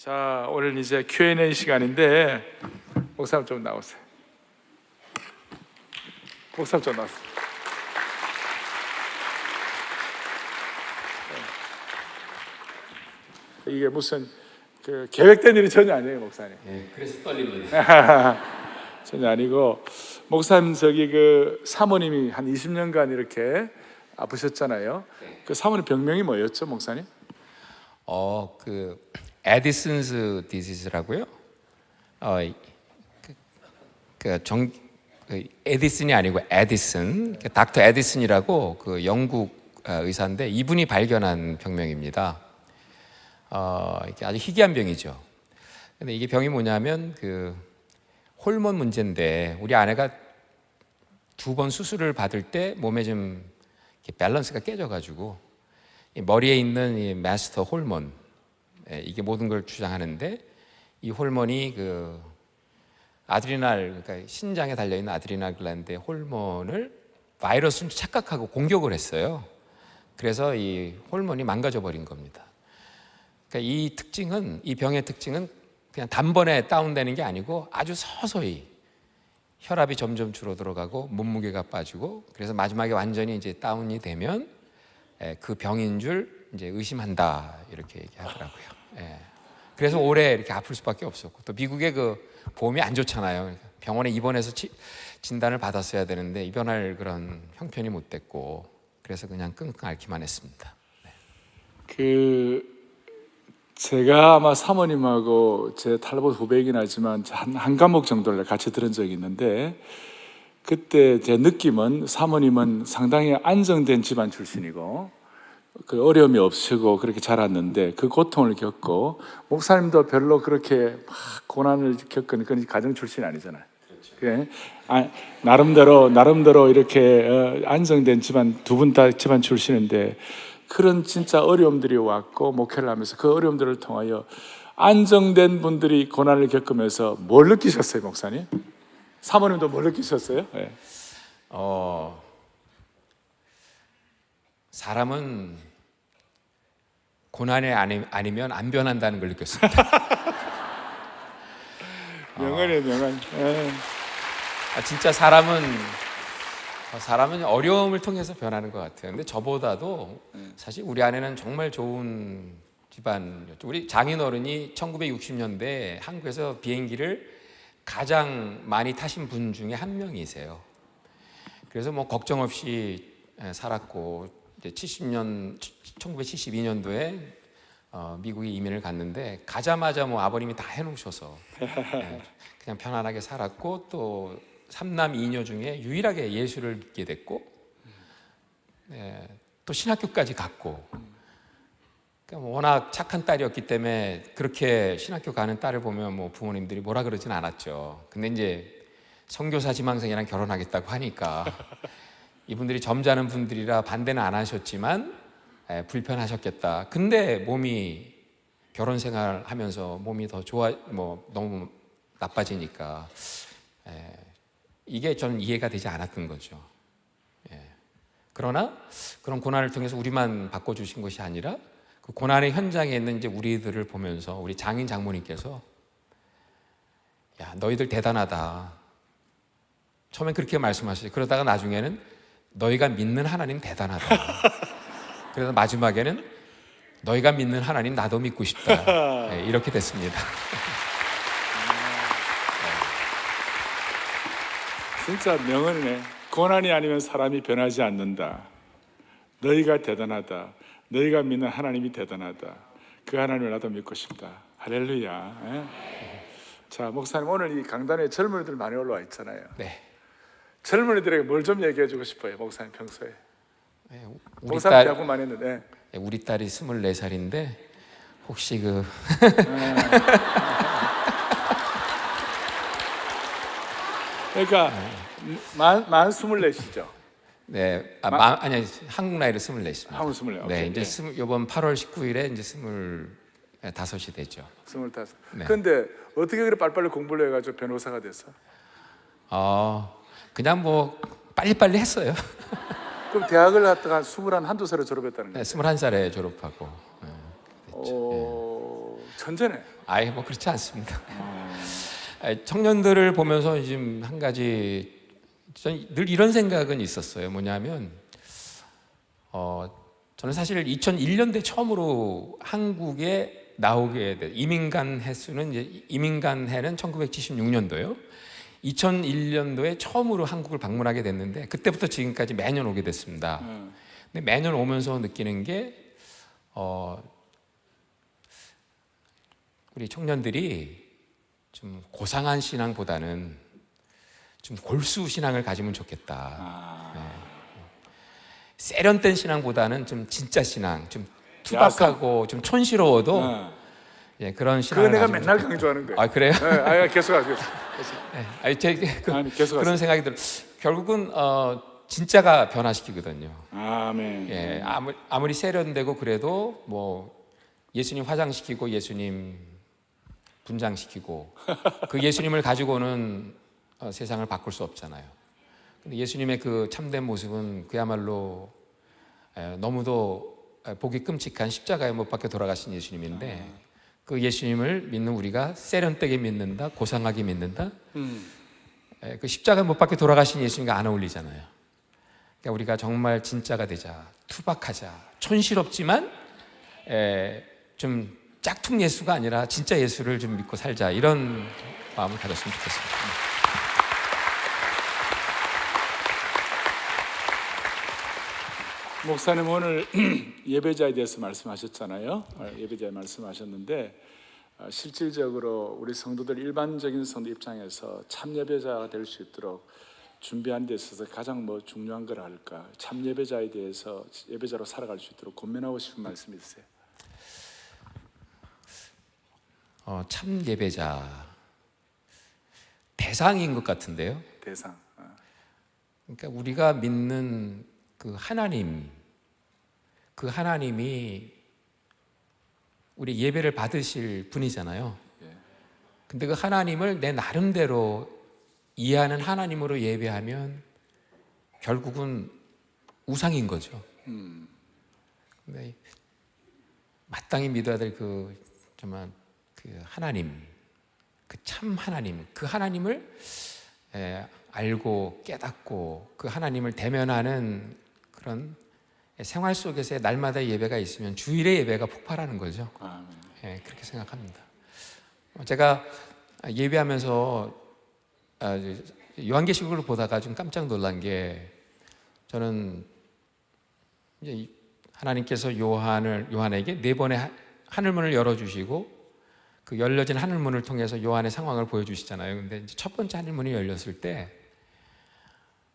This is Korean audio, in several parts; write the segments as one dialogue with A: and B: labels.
A: 자, 오늘 이제 Q&A 시간인데 목사님 좀 나오세요. 목사님 좀 나오세요. 네. 이게 무슨 그 계획된 일이 전혀 아니에요, 목사님.
B: 예, 그래서 떨립니다.
A: 전혀 아니고 목사님 저기 그 사모님이 한 20년간 이렇게 아프셨잖아요. 그 사모님 병명이 뭐였죠, 목사님?
B: 어, 그 에디슨스 디지즈라고요. 어, 이- 그, 그 정, 그 에디슨이 아니고 에디슨, 그 닥터 에디슨이라고 그 영국 어, 의사인데 이분이 발견한 병명입니다. 어, 이게 아주 희귀한 병이죠. 근데 이게 병이 뭐냐면 그 호르몬 문제인데 우리 아내가 두 번 수술을 받을 때 몸에 좀 밸런스가 깨져가지고 이 머리에 있는 이 마스터 호르몬 예, 이게 모든 걸 주장하는데 이 호르몬이 그 아드리날 그러니까 신장에 달려 있는 아드리날 글란드의 호르몬을 바이러스는 착각하고 공격을 했어요. 그래서 이 호르몬이 망가져 버린 겁니다. 그러니까 이 특징은 이 병의 특징은 그냥 단번에 다운되는 게 아니고 아주 서서히 혈압이 점점 줄어들어가고 몸무게가 빠지고 그래서 마지막에 완전히 이제 다운이 되면 예, 그 병인 줄 이제 의심한다 이렇게 얘기하더라고요. 예. 그래서 오래 이렇게 아플 수밖에 없었고 또 미국의 그 보험이 안 좋잖아요. 그러니까 병원에 입원해서 치- 진단을 받았어야 되는데 입원할 그런 형편이 못 됐고 그래서 그냥 끙끙 앓기만 했습니다.
A: 그 제가 아마 사모님하고 제 탈북 후배이긴 하지만 한, 한 과목 정도를 같이 들은 적이 있는데 그때 제 느낌은 사모님은 상당히 안정된 집안 출신이고 그 어려움이 없으시고 그렇게 자랐는데 그 고통을 겪고 목사님도 별로 그렇게 막 고난을 겪은 그런 가정 출신이 아니잖아요. 예. 아, 나름대로 나름대로 이렇게 어, 안정된 집안 두 분 다 집안 출신인데 그런 진짜 어려움들이 왔고 목회를 하면서 그 어려움들을 통하여 안정된 분들이 고난을 겪으면서 뭘 느끼셨어요, 목사님? 사모님도 뭘 느끼셨어요? 예.
B: 어, 사람은 고난에 아니, 아니 면 안 변한다는 걸 느꼈습니다.
A: 명언이에요, 명언. 예.
B: 아, 진짜 사람은 어, 사람은 어려움을 통해서 변하는 것 같아요. 근데 저보다도 사실 우리 아내는 정말 좋은 집안이었죠. 우리 장인어른이 1960년대 한국에서 비행기를 가장 많이 타신 분 중에 한 명이세요. 그래서 뭐 걱정 없이 에, 살았고 이제 70년 1972년도에 어, 미국에 이민을 갔는데 가자마자 뭐 아버님이 다 해놓으셔서 예, 그냥 편안하게 살았고 또 삼남 이녀 중에 유일하게 예수를 믿게 됐고 예, 또 신학교까지 갔고 그러니까 뭐 워낙 착한 딸이었기 때문에 그렇게 신학교 가는 딸을 보면 뭐 부모님들이 뭐라 그러진 않았죠. 근데 이제 선교사 지망생이랑 결혼하겠다고 하니까 이분들이 점잖은 분들이라 반대는 안 하셨지만 예, 불편하셨겠다. 근데 몸이 결혼 생활 하면서 몸이 더 좋아 뭐 너무 나빠지니까 예, 이게 좀 이해가 되지 않았던 거죠. 예. 그러나 그런 고난을 통해서 우리만 바꿔 주신 것이 아니라 그 고난의 현장에 있는 이제 우리들을 보면서 우리 장인 장모님께서 야 너희들 대단하다. 처음엔 그렇게 말씀하시죠. 그러다가 나중에는 너희가 믿는 하나님 대단하다. 그래서 마지막에는 너희가 믿는 하나님 나도 믿고 싶다. 예, 이렇게 됐습니다.
A: 진짜 명언이네. 고난이 아니면 사람이 변하지 않는다. 너희가 대단하다. 너희가 믿는 하나님이 대단하다. 그 하나님을 나도 믿고 싶다. 할렐루야. 예? 자, 목사님 오늘 이 강단에 젊은이들 많이 올라와 있잖아요.
B: 네.
A: 젊은이들에게 뭘 좀 얘기해 주고 싶어요, 목사님 평소에.
B: 예, 우리
A: 목사님
B: 딸
A: 대학원 많이 했는데.
B: 예, 우리 딸이 24살인데 혹시 그
A: 그러니까 만, 만 24시죠.
B: 네, 아, 마, 아니 한국 나이로 24입니다.
A: 한국 24.
B: 네,
A: 오케이.
B: 이제
A: 네.
B: 스물 이번 8월 19일에 이제 25이 되죠.
A: 스물다섯.
B: 네.
A: 근데 어떻게 그렇게 빨리빨리 공부를 해가지고 변호사가 됐어?
B: 어, 그냥 뭐 빨리빨리 했어요.
A: 그럼 대학을 갔다가 한 스물 한 한두 살에 졸업했다는
B: 네,
A: 거예요?
B: 21살에 졸업하고. 네.
A: 어, 천재네.
B: 아예 뭐 그렇지 않습니다. 아니, 청년들을 보면서 지금 한 가지 전 늘 이런 생각은 있었어요. 뭐냐면 어 저는 사실 2001년대 처음으로 한국에 나오게 돼 이민간 횟수는 이제 이민간 해는 1976년도요. 2001년도에 처음으로 한국을 방문하게 됐는데 그때부터 지금까지 매년 오게 됐습니다.
A: 어.
B: 근데 매년 오면서 느끼는 게 어, 우리 청년들이 좀 고상한 신앙보다는 좀 골수 신앙을 가지면 좋겠다.
A: 아,
B: 세련된 신앙보다는 좀 진짜 신앙, 좀 투박하고 좀 촌스러워도
A: 어.
B: 예, 그런
A: 그거
B: 신앙을
A: 내가
B: 가지면
A: 맨날. 강조하는 거예요.
B: 아 그래요?
A: 네, 아니 계속 하세요.
B: 예, 아니 제 그,
A: 아니 계속 하세요.
B: 그런 생각이 들어. 결국은 어, 진짜가 변화시키거든요.
A: 아멘.
B: 예, 아무리, 아무리 세련되고 그래도 뭐 예수님 화장시키고 예수님 분장시키고 그 예수님을 가지고는 어, 세상을 바꿀 수 없잖아요. 근데 예수님의 그 참된 모습은 그야말로 에, 너무도 에, 보기 끔찍한 십자가에 못 박혀 돌아가신 예수님인데 그 예수님을 믿는 우리가 세련되게 믿는다, 고상하게 믿는다.
A: 음.
B: 에, 그 십자가 못 박혀 돌아가신 예수님과 안 어울리잖아요. 그러니까 우리가 정말 진짜가 되자, 투박하자, 촌스럽지만 에, 좀 짝퉁 예수가 아니라 진짜 예수를 좀 믿고 살자 이런 마음을 가졌으면 좋겠습니다.
A: 목사님 오늘 예배자에 대해서 말씀하셨잖아요. 어, 예배자에 말씀하셨는데 어, 실질적으로 우리 성도들 일반적인 성도 입장에서 참 예배자가 될 수 있도록 준비하는 데 있어서 가장 뭐 중요한 걸 할까? 참 예배자에 대해서 예배자로 살아갈 수 있도록 고민하고 싶은 말씀이 있으세요.
B: 어, 참 예배자 대상인 것 같은데요.
A: 대상. 어.
B: 그러니까 우리가 믿는 그 하나님, 그 하나님이 우리 예배를 받으실 분이잖아요.
A: 예.
B: 근데 그 하나님을 내 나름대로 이해하는 하나님으로 예배하면 결국은 우상인 거죠.
A: 음.
B: 근데 마땅히 믿어야 될 그 정말 그 하나님, 그 참 하나님, 그 하나님을 에, 알고 깨닫고 그 하나님을 대면하는 그런 생활 속에서의 날마다 예배가 있으면 주일의 예배가 폭발하는 거죠.
A: 아멘.
B: 예, 그렇게 생각합니다. 어, 제가 예배하면서 아, 요한계시록을 보다가 좀 깜짝 놀란 게 저는 하나님께서 요한을 요한에게 네 번의 하- 하늘문을 열어주시고 그 열려진 하늘문을 통해서 요한의 상황을 보여주시잖아요. 근데 첫 번째 하늘문이 열렸을 때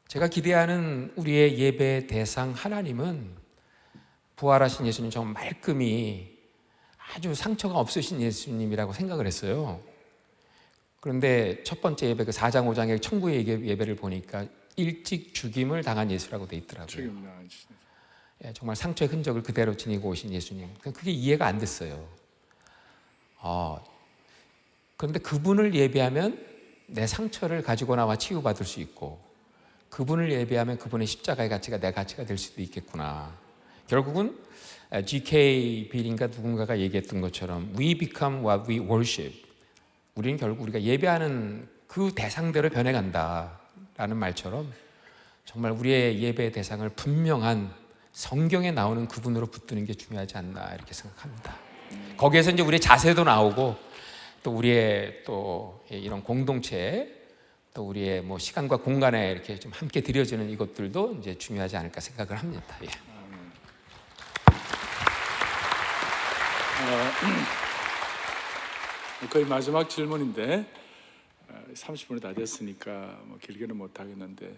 B: 제가 기대하는 우리의 예배 대상 하나님은 부활하신 예수님 정말 말끔히 아주 상처가 없으신 예수님이라고 생각을 했어요. 그런데 첫 번째 예배 그 4장 5장의 천국의 예배- 예배를 보니까 일찍 죽임을 당한 예수라고 돼 있더라고요. 예, 정말 상처의 흔적을 그대로 지니고 오신 예수님. 그게 이해가 안 됐어요. 아, 그런데 그분을 예배하면 내 상처를 가지고 나와 치유받을 수 있고 그분을 예배하면 그분의 십자가의 가치가 내 가치가 될 수도 있겠구나. 결국은 G.K. 빌인가 누군가가 얘기했던 것처럼 We become what we worship. 우리는 결국 우리가 예배하는 그 대상대로 변해간다라는 말처럼 정말 우리의 예배 대상을 분명한 성경에 나오는 그분으로 붙드는 게 중요하지 않나 이렇게 생각합니다. 거기에서 이제 우리의 자세도 나오고 또 우리의 또 이런 공동체 또 우리의 뭐 시간과 공간에 이렇게 좀 함께 드려지는 이것들도 이제 중요하지 않을까 생각을 합니다. 예.
A: 거의 마지막 질문인데 어, 30분이 다 됐으니까 뭐 길게는 못 하겠는데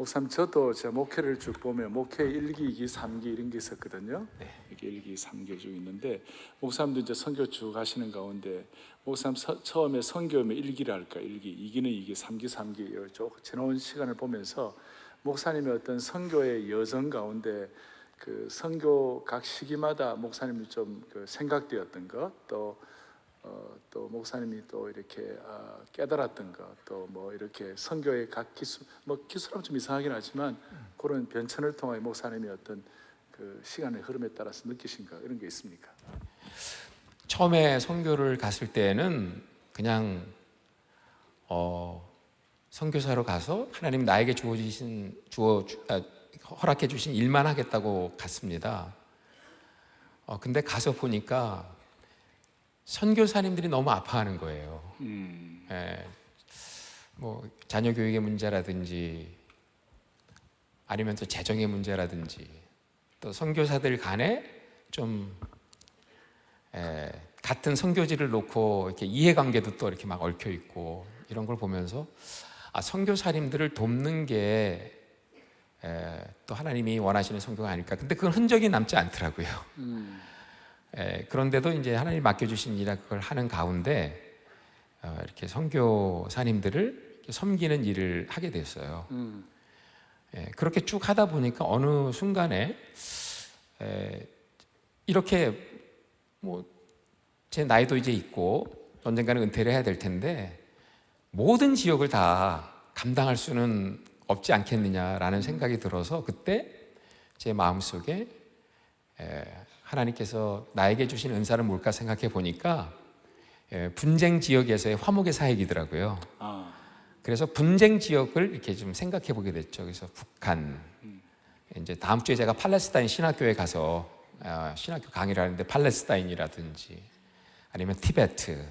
A: 목사님 저도 제 목회를 쭉 보면 목회 1기, 2기, 3기 이런 게 있었거든요. 이게 1기, 3기 쭉 있는데 목사님도 이제 선교 쭉 하시는 가운데 목사님 서- 처음에 선교면 1기를 할까 1기, 2기는 2기, 3기, 3기 쭉 지나온 시간을 보면서 목사님의 어떤 선교의 여정 가운데 그 선교 각 시기마다 목사님이 좀 그 생각되었던 것, 또, 어, 또 목사님이 또 이렇게 아, 깨달았던 것, 또 뭐 이렇게 선교의 각 기술, 뭐 기술하면 좀 이상하긴 하지만 그런 변천을 통해 목사님이 어떤 그 시간의 흐름에 따라서 느끼신 것 이런 게 있습니까?
B: 처음에 선교를 갔을 때는 그냥 어, 선교사로 가서 하나님 나에게 주어지신 주어 주- 아, 허락해 주신 일만 하겠다고 갔습니다. 어, 근데 가서 보니까 선교사님들이 너무 아파하는 거예요.
A: 음.
B: 예, 뭐 자녀 교육의 문제라든지 아니면 또 재정의 문제라든지 또 선교사들 간에 좀 에, 같은 선교지를 놓고 이렇게 이해관계도 또 이렇게 막 얽혀 있고 이런 걸 보면서 아 선교사님들을 돕는 게 에, 또 하나님이 원하시는 선교가 아닐까. 근데 그건 흔적이 남지 않더라고요.
A: 음.
B: 에, 그런데도 이제 하나님 맡겨주신 일을 그걸 하는 가운데 어, 이렇게 선교사님들을 이렇게 섬기는 일을 하게 됐어요.
A: 음.
B: 예, 그렇게 쭉 하다 보니까 어느 순간에 에, 이렇게 뭐 제 나이도 이제 있고 언젠가는 은퇴를 해야 될 텐데 모든 지역을 다 감당할 수는 없지 않겠느냐라는 생각이 들어서 그때 제 마음속에 에, 하나님께서 나에게 주신 은사는 뭘까 생각해 보니까 에, 분쟁 지역에서의 화목의 사역이더라고요.
A: 아.
B: 그래서 분쟁 지역을 이렇게 좀 생각해 보게 됐죠. 그래서 북한 이제 다음 주에 제가 팔레스타인 신학교에 가서 어, 신학교 강의를 하는데 팔레스타인이라든지 아니면 티베트,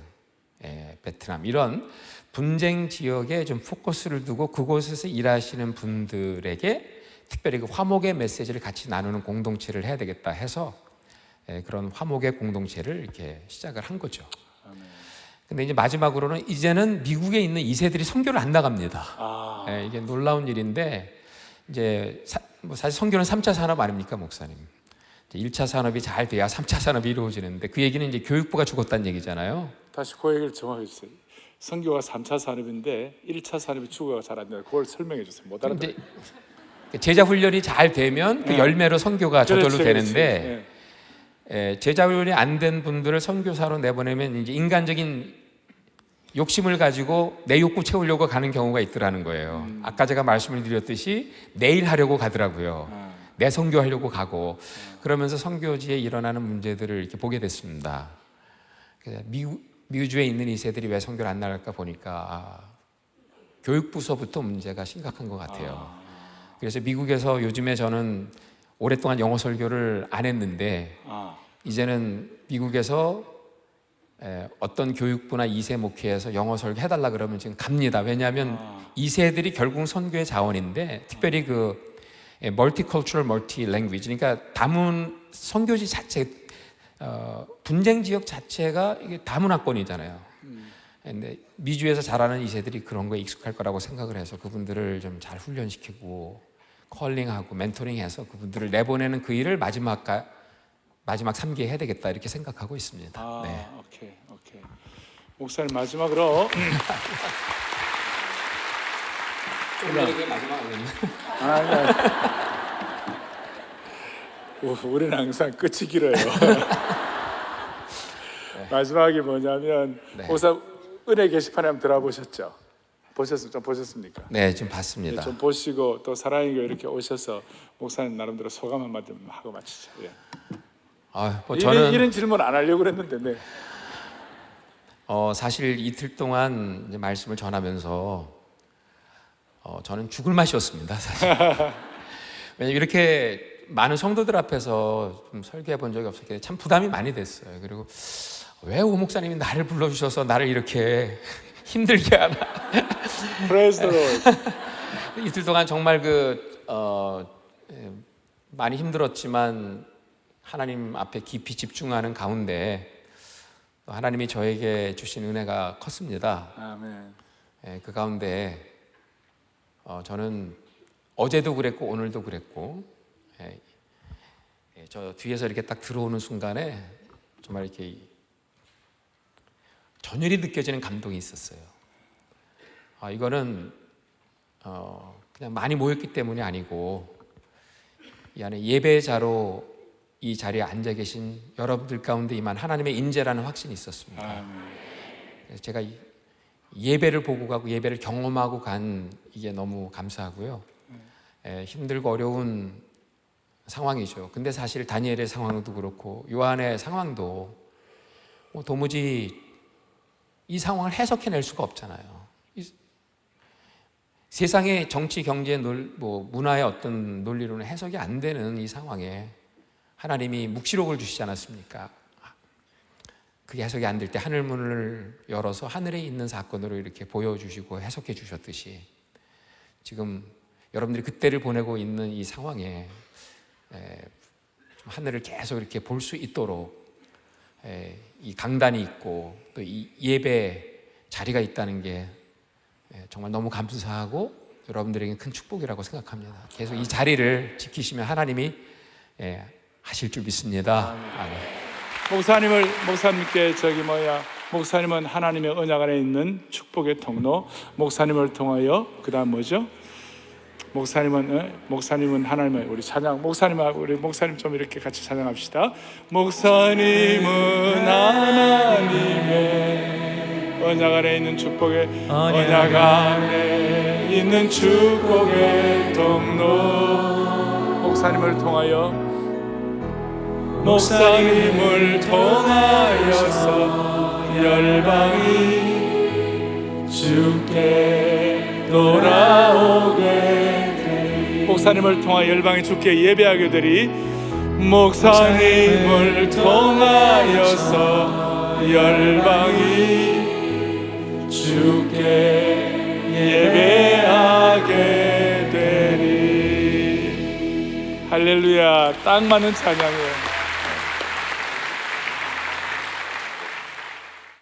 B: 예, 베트남 이런 분쟁 지역에 좀 포커스를 두고 그곳에서 일하시는 분들에게 특별히 그 화목의 메시지를 같이 나누는 공동체를 해야 되겠다 해서 예, 그런 화목의 공동체를 이렇게 시작을 한 거죠. 근데 이제 마지막으로는 이제는 미국에 있는 이세들이 선교를 안 나갑니다.
A: 아.
B: 예, 이게 놀라운 일인데 이제 사, 뭐 사실 선교는 3차 산업 아닙니까, 목사님? 이제 1차 산업이 잘 돼야 3차 산업이 이루어지는데 그 얘기는 이제 교육부가 죽었다는 얘기잖아요.
A: 다시 그 얘기를 정확히 해주세요. 선교가 3차 산업인데 1차 산업이 추구가 잘 안 돼요. 그걸 설명해 주세요. 못.
B: 이제 제자 훈련이 잘 되면 그
A: 예.
B: 열매로 선교가 저절로
A: 그렇지, 그렇지.
B: 되는데
A: 예.
B: 예, 제자 훈련이 안 된 분들을 선교사로 내보내면 이제 인간적인 욕심을 가지고 내 욕구 채우려고 가는 경우가 있더라는 거예요. 아까 제가 말씀을 드렸듯이 내일 하려고 가더라고요.
A: 아.
B: 내 선교하려고 가고 그러면서 선교지에 일어나는 문제들을 이렇게 보게 됐습니다. 미우, 미주에 있는 이 세들이 왜 선교를 안 나갈까 보니까 아, 교육부서부터 문제가 심각한 것 같아요. 그래서 미국에서 요즘에 저는 오랫동안 영어 설교를 안 했는데
A: 아.
B: 이제는 미국에서 에, 어떤 교육부나 이세 목회에서 영어 설교 해달라 그러면 지금 갑니다. 왜냐하면
A: 아.
B: 이세들이 결국 선교의 자원인데 특별히 그 멀티컬처럴 멀티 랭귀지 그러니까 다문 선교지 자체 어, 분쟁 지역 자체가 이게 다문화권이잖아요. 근데 미주에서 자라는 이세들이 그런 거에 익숙할 거라고 생각을 해서 그분들을 좀 잘 훈련시키고 컬링하고 멘토링해서 그분들을 내보내는 그 일을 마지막 가, 마지막 3기에 해야 되겠다 이렇게 생각하고 있습니다.
A: 아.
B: 네.
A: 오케이. 오케이. 목사님 마지막으로 아니. 우- 우리는 항상 끝이 길어요. 마지막이 뭐냐면
B: 네.
A: 목사 은혜 게시판에 한번 들어보셨죠? 보셨 좀 보셨습니까?
B: 네, 좀
A: 네,
B: 봤습니다.
A: 좀 보시고 또 교회 이렇게 오셔서 목사님 나름대로 소감 한마디 하고 마치죠. 예.
B: 아, 뭐
A: 이런,
B: 저는
A: 이런 질문 안 하려고 그랬는데 네.
B: 어, 사실 이틀 동안 말씀을 전하면서 어, 저는 죽을 맛이었습니다. 사실. 왜냐면 이렇게 많은 성도들 앞에서 좀 설교해 본 적이 없었기 때문에 참 부담이 많이 됐어요. 그리고 왜 오 목사님이 나를 불러주셔서 나를 이렇게 힘들게 하나.
A: 프레이즈 더
B: 이틀 동안 정말 그 어, 예, 많이 힘들었지만 하나님 앞에 깊이 집중하는 가운데 또 하나님이 저에게 주신 은혜가 컸습니다.
A: 아멘.
B: 예, 그 가운데 어, 저는 어제도 그랬고 오늘도 그랬고 예, 예, 저 뒤에서 이렇게 딱 들어오는 순간에 정말 이렇게 전율이 느껴지는 감동이 있었어요. 아, 이거는 어, 그냥 많이 모였기 때문이 아니고 이 안에 예배자로 이 자리에 앉아 계신 여러분들 가운데 임한 하나님의 인재라는 확신이 있었습니다. 그래서 제가 이- 예배를 보고 가고 예배를 경험하고 간 이게 너무 감사하고요. 에, 힘들고 어려운 상황이죠. 근데 사실 다니엘의 상황도 그렇고 요한의 상황도 뭐 도무지 이 상황을 해석해낼 수가 없잖아요. 이- 세상의 정치, 경제, 논, 뭐 문화의 어떤 논리로는 해석이 안 되는 이 상황에 하나님이 묵시록을 주시지 않았습니까? 그게 해석이 안 될 때 하늘 문을 열어서 하늘에 있는 사건으로 이렇게 보여주시고 해석해 주셨듯이 지금 여러분들이 그때를 보내고 있는 이 상황에 하늘을 계속 이렇게 볼 수 있도록 에, 이 강단이 있고 또 이 예배 자리가 있다는 게 에, 정말 너무 감사하고 여러분들에게 큰 축복이라고 생각합니다. 계속 이 자리를 지키시면 하나님이 에, 하실 줄 믿습니다. 아멘.
A: 목사님을 목사님께 저기 뭐야 목사님은 하나님의 언약 안에 있는 축복의 통로 목사님을 통하여 그다음 뭐죠? 목사님은 어? 목사님은 하나님의 우리 찬양 목사님하고 우리 목사님 좀 이렇게 같이 찬양합시다. 목사님은 하나님의 언약 안에 있는 축복의 언약 안에 있는 축복의 통로 목사님을 통하여 목사님을 통하여 목사님을 통하 열방이 주께 예배하게 되리. 목사님을 통하여서 열방이 주께 예배하게 되리. 할렐루야. 딱 맞는 찬양이에요